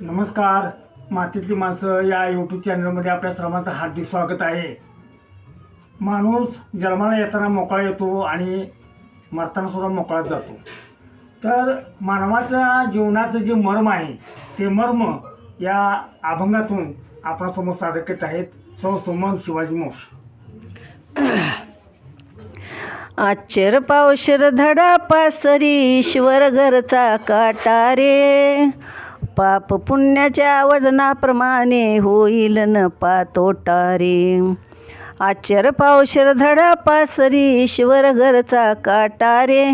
नमस्कार. मातीतली माणसं या यूट्यूब चॅनलमध्ये आपल्या सर्वांचं हार्दिक स्वागत आहे. माणूस जन्माला येताना मोकळा येतो आणि मरताना सुद्धा मोकळाच जातो. तर मानवाच्या जीवनाचं जे मर्म आहे ते मर्म या अभंगातून आपणासमोर सादर करीत आहेत सौ सुमन शिवाजी मोश आश्चर पावशर धडा पासरी ईश्वर घरचा काटा रे. पाप पुण्याच्या वजनाप्रमाणे होईल न पातोटा रे आश्चर पावशर धडा पासरी ईश्वर घरचा काटा रे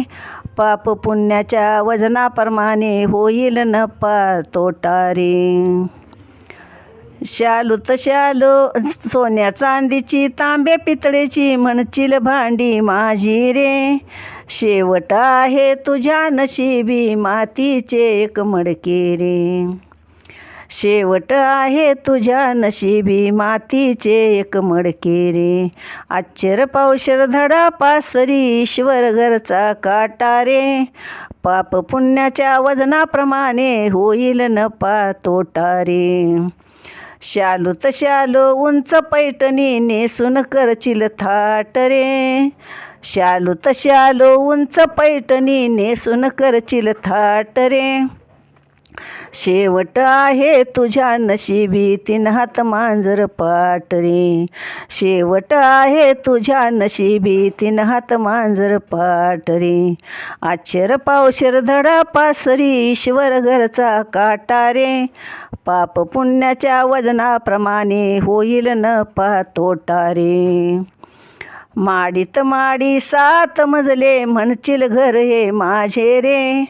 पाप पुण्याच्या वजनाप्रमाणे होईल न पातोटा रे शालू तर शालू सोन्या चांदीची तांबे पितळेची म्हणचील भांडी माझी रे. शेवट आहे तुझ्या नशिबी मातीचे एक मडके रे. शेवट आहे तुझ्या नशिबी मातीचे एक मडके रे. आश्चर पावशर धडा पासरी ईश्वर घरचा काटा रे. पाप पुण्याच्या वजनाप्रमाणे होईल न पातोटा रे. शालू तर शालू उंच पैठणी नेसून करचिल थाट रे. शालू तर शालू उंच पैठणी नेसून करचिल थाट रे. शेवट आहे तुझ्या नशिबी तीन हात मांजर पाट रे शेवट आहे तुझ्या नशिबी तीन हात मांजर पाट रे आश्चर्य पावशर धडा पासरी ईश्वर घरचा काटा रे. पाप पुण्याच्या वजनाप्रमाणे होईल न पातोटा रे. माडीत माडी सात मजले म्हणशील घर हे माझे रे.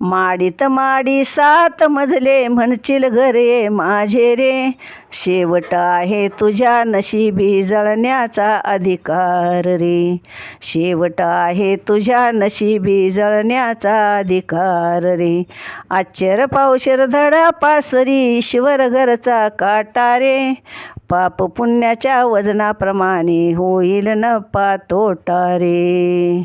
माडीत माडी सात मजले म्हणशील घरे माझे रे. शेवट आहे तुझ्या नशिबी जळण्याचा अधिकार रे. शेवट आहे तुझ्या नशिबी जळण्याचा अधिकार रे. आश्चर्य पावशर धडा पासरी ईश्वर घरचा काटा रे. पाप पुण्याच्या वजनाप्रमाणे होईल न पातोटा रे.